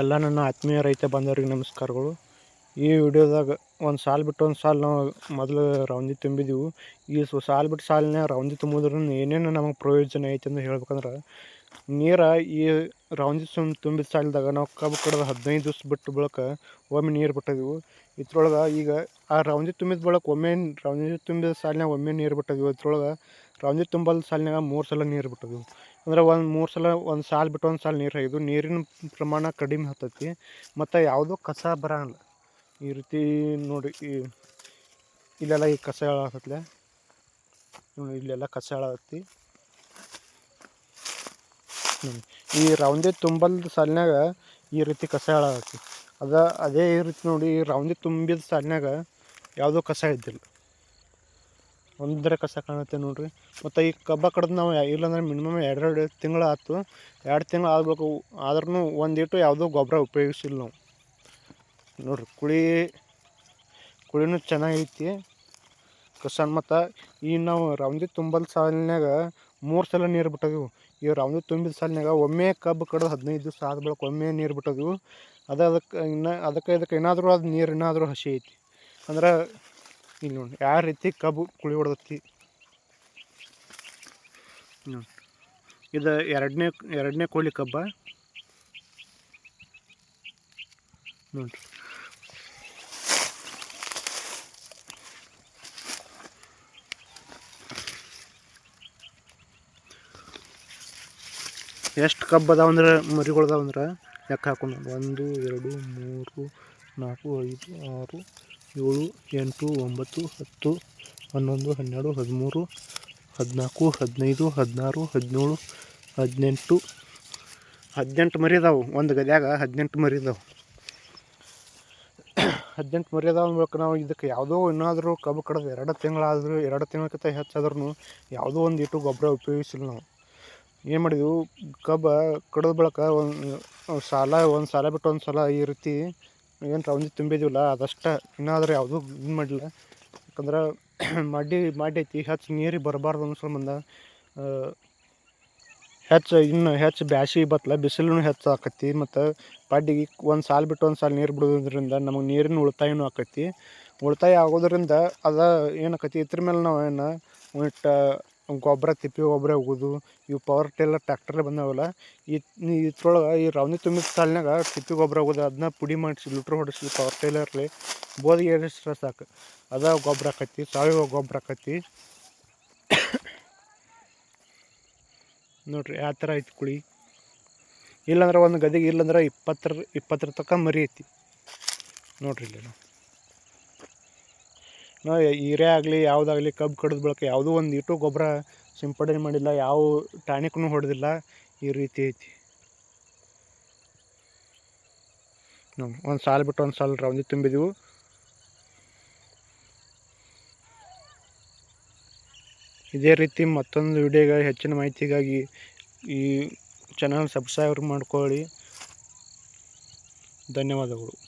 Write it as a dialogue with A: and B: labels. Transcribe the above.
A: ಎಲ್ಲ ನನ್ನ ಆತ್ಮೀಯ ರೈತ ಬಂದವ್ರಿಗೆ ನಮಸ್ಕಾರಗಳು ಈ ವಿಡಿಯೋದಾಗ ಒಂದು ಸಾಲು ಬಿಟ್ಟು ಒಂದು ಸಾಲು ನಾವು ಮೊದಲು ರೌಂದಿ ತುಂಬಿದ್ದೀವಿ ಈ ಸಾಲು ಬಿಟ್ಟು ಸಾಲಿನ ರೌಂದಿ ತುಂಬಿದ್ರೂ ಏನೇನು ನಮಗೆ ಪ್ರಯೋಜನ ಐತೆ ಅಂತ ಹೇಳ್ಬೇಕಂದ್ರೆ ನೀರು ಈ ರೌಂದಿ ಸುಮ್ ತುಂಬಿದ ಸಾಲದಾಗ ನಾವು ಕಬ್ಬು ಕಡ್ದು ಹದಿನೈದು ದಿವಸ ಬಿಟ್ಟು ಬಳಕ ಒಮ್ಮೆ ನೀರು ಬಿಟ್ಟಿದ್ದೆವು ಇದ್ರೊಳಗೆ ಈಗ ಆ ರೌಂದಿ ತುಂಬಿದ ಬಳಕ ಒಮ್ಮೆ ರೌಂದಿ ತುಂಬಿದ ಸಾಲಿನಾಗ ಒಮ್ಮೆ ನೀರು ಬಿಟ್ಟದ್ವಿ ಇದ್ರೊಳಗೆ ರೌಂದಿ ತುಂಬಲ್ ಸಾಲಿನಾಗ ಮೂರು ಸಲ ನೀರು ಬಿಟ್ಟದ್ವಿ ಅಂದ್ರೆ ಒಂದು ಮೂರು ಸಲ ಒಂದು ಸಾಲು ಬಿಟ್ಟು ಒಂದು ಸಾಲು ನೀರು ಹಾಕಿದ್ವು ನೀರಿನ ಪ್ರಮಾಣ ಕಡಿಮೆ ಹತ್ತೈತಿ ಮತ್ತು ಯಾವುದೋ ಕಸ ಬರೋಂಗಿಲ್ಲ ಈ ರೀತಿ ನೋಡಿ ಈ ಇಲ್ಲೆಲ್ಲ ಈ ಕಸ ಹೇಳತ್ತಲೆ ನೋಡಿ ಇಲ್ಲೆಲ್ಲ ಕಸ ಹೇಳತ್ತಿ ಈ ರೌಂದಿ ತುಂಬಲ್ ಸಾಲಿನಾಗ ಈ ರೀತಿ ಕಸ ಹೇಳತ್ತಿ ಅದ ಅದೇ ರೀತಿ ನೋಡಿ ರೌಂದಿ ತುಂಬಿದ ಸಾಲಿನಾಗ ಯಾವುದೋ ಕಸ ಇದ್ದಿಲ್ಲ ಒಂದರ ಕಸ ಕಾಣುತ್ತೆ ನೋಡ್ರಿ ಮತ್ತು ಈ ಕಬ್ಬ ಕಡ್ದು ನಾವು ಇಲ್ಲಾಂದ್ರೆ ಮಿನಿಮಮ್ ಎರಡೆರಡು ತಿಂಗಳು ಆಯ್ತು ಎರಡು ತಿಂಗಳು ಆಗಬೇಕು ಆದ್ರೂ ಒಂದಿಟ್ಟು ಯಾವುದೋ ಗೊಬ್ಬರ ಉಪಯೋಗಿಸಿಲ್ಲ ನಾವು ನೋಡ್ರಿ ಕುಳಿ ಕುಳಿನೂ ಚೆನ್ನಾಗೈತಿ ಕಸ ಮತ್ತು ಈ ನಾವು ರೌಂದಿ ತುಂಬಲ್ ಸಾಲಿನಾಗ ಮೂರು ಸಲ ನೀರು ಬಿಟ್ಟದೆವು ಇವ್ರು ಅವನು ತುಂಬಿದ ಸಾಲಿನಾಗ ಒಮ್ಮೆ ಕಬ್ಬು ಕಡ್ದು ಹದಿನೈದು ದಿವಸ ಆದ ಬಳಿಕ ಒಮ್ಮೆ ನೀರು ಬಿಟ್ಟದೆವು ಅದು ಅದಕ್ಕೆ ಇನ್ನೂ ಅದಕ್ಕೆ ಇದಕ್ಕೆ ಏನಾದರೂ ಅದು ನೀರು ಏನಾದರೂ ಹಸಿ ಐತಿ ಅಂದ್ರೆ ಇಲ್ಲಿ ನೋಡಿ ಯಾವ ರೀತಿ ಕಬ್ಬು ಕುಳಿ ಹ್ಞೂ ಇದು ಎರಡನೇ ಎರಡನೇ ಕೋಳಿ ಕಬ್ಬ ನೋಡಿರಿ ಎಷ್ಟು ಕಬ್ಬು ಅದಾವ ಅಂದ್ರೆ ಮರಿಗಳು ಅಂದ್ರೆ ಲೆಕ್ಕ ಹಾಕೊಂಡು ಒಂದು ಎರಡು ಮೂರು ನಾಲ್ಕು ಐದು ಆರು ಏಳು ಎಂಟು ಒಂಬತ್ತು ಹತ್ತು ಹನ್ನೊಂದು ಹನ್ನೆರಡು ಹದಿಮೂರು ಹದಿನಾಲ್ಕು ಹದಿನೈದು ಹದಿನಾರು ಹದಿನೇಳು ಹದಿನೆಂಟು ಹದಿನೆಂಟು ಮರಿ ಅದಾವು ಒಂದು ಗದ್ಯಾಗ ಹದಿನೆಂಟು ಮರಿ ಅದಾವು ಹದಿನೆಂಟು ಮರಿ ಅದಾವ ಅಂದ್ಬೇಕು ನಾವು ಇದಕ್ಕೆ ಯಾವುದೋ ಇನ್ನಾದರೂ ಕಬ್ಬು ಕಡ್ದು ಎರಡು ತಿಂಗಳಾದರೂ ಎರಡು ತಿಂಗಳಕ್ಕಿಂತ ಹೆಚ್ಚಾದ್ರೂ ಯಾವುದೋ ಒಂದು ಇಟ್ಟು ಗೊಬ್ಬರ ಉಪಯೋಗಿಸಿಲ್ಲ ನಾವು ಏನು ಮಾಡಿದ್ವು ಕಬ್ಬ ಕಡದ ಬಳಕೆ ಒಂದು ಸಾಲ ಒಂದು ಸಾಲ ಬಿಟ್ಟು ಒಂದು ಸಲ ಈ ರೀತಿ ಏನು ರೌಂಜಿ ತುಂಬಿದ್ವಲ್ಲ ಅದಷ್ಟೇ ಇನ್ನಾದರೂ ಯಾವುದೂ ಇದು ಮಾಡಿಲ್ಲ ಯಾಕಂದ್ರೆ ಮಡಿ ಮಾಡಿ ಐತಿ ಹೆಚ್ಚು ನೀರಿಗೆ ಬರಬಾರ್ದು ಅನ್ನೋ ಸಂಬಂಧ ಹೆಚ್ಚು ಇನ್ನು ಹೆಚ್ಚು ಬ್ಯಾಸಿ ಬತ್ತಲ್ಲ ಬಿಸಿಲು ಹೆಚ್ಚು ಆಕತಿ ಮತ್ತು ಪಾಡಿಗೆ ಒಂದು ಸಾಲ ಬಿಟ್ಟು ಒಂದು ಸಾಲ ನೀರು ಬಿಡೋದ್ರಿಂದ ನಮಗೆ ನೀರಿನ ಉಳಿತಾಯನೂ ಆಕತಿ ಉಳಿತಾಯ ಆಗೋದ್ರಿಂದ ಅದು ಏನಾಕತಿ ಇದ್ರ ಮೇಲೆ ನಾವು ಏನು ಒಟ್ಟು ಗೊಬ್ಬರ ತಿಪ್ಪಿ ಗೊಬ್ಬರ ಹೋಗೋದು ಇವು ಪವರ್ ಟಿಲ್ಲರ್ ಟ್ಯಾಕ್ಟ್ರಲ್ಲೇ ಬಂದಾವಲ್ಲ ಈ ಇದ್ರೊಳಗೆ ಈ ರವನಿ ತುಂಬಿದ ಸಾಲಿನಾಗ ತಿಪ್ಪಿ ಗೊಬ್ಬರ ಹೋಗೋದು ಅದನ್ನ ಪುಡಿ ಮಾಡಿಸಿ ಲೂಟ್ರ್ ಹೊಡಿಸಿ ಪವರ್ ಟಿಲ್ಲರ್ಲಿ ಬೋದಿಗೆ ಏರಿಸಿದ್ರೆ ಸಾಕು ಅದ ಗೊಬ್ಬರ ಆಕೈತಿ ಸಾವಯವ ಗೊಬ್ಬರ ಆಕೈತಿ ನೋಡ್ರಿ ಯಾವ ಥರ ಐತಿ ಕುಳಿ ಇಲ್ಲಾಂದ್ರೆ ಒಂದು ಗದಿಗೆ ಇಲ್ಲಾಂದ್ರೆ ಇಪ್ಪತ್ತರ ಇಪ್ಪತ್ತರ ತನಕ ಮರಿ ಐತಿ ನೋಡ್ರಿ ಇಲ್ಲಿ ಹೀರೇ ಆಗಲಿ ಯಾವುದಾಗಲಿ ಕಬ್ಬು ಕಡಿದ ಬಳಿಕ ಯಾವುದೂ ಒಂದು ಇಟ್ಟು ಗೊಬ್ಬರ ಸಿಂಪಡಣೆ ಮಾಡಿಲ್ಲ ಯಾವ ಟಾನಿಕ್ನು ಹೊಡೆದಿಲ್ಲ ಈ ರೀತಿ ಐತಿ ಒಂದು ಸಾಲು ಬಿಟ್ಟು ಒಂದು ಸಾಲು ರೌಂದಿ ತುಂಬಿದೆವು ಇದೇ ರೀತಿ ಮತ್ತೊಂದು ವಿಡಿಯೋಗೆ ಹೆಚ್ಚಿನ ಮಾಹಿತಿಗಾಗಿ ಈ ಚಾನಲ್ ಸಬ್ಸ್ಕ್ರೈಬ್ ಮಾಡ್ಕೊಳ್ಳಿ ಧನ್ಯವಾದಗಳು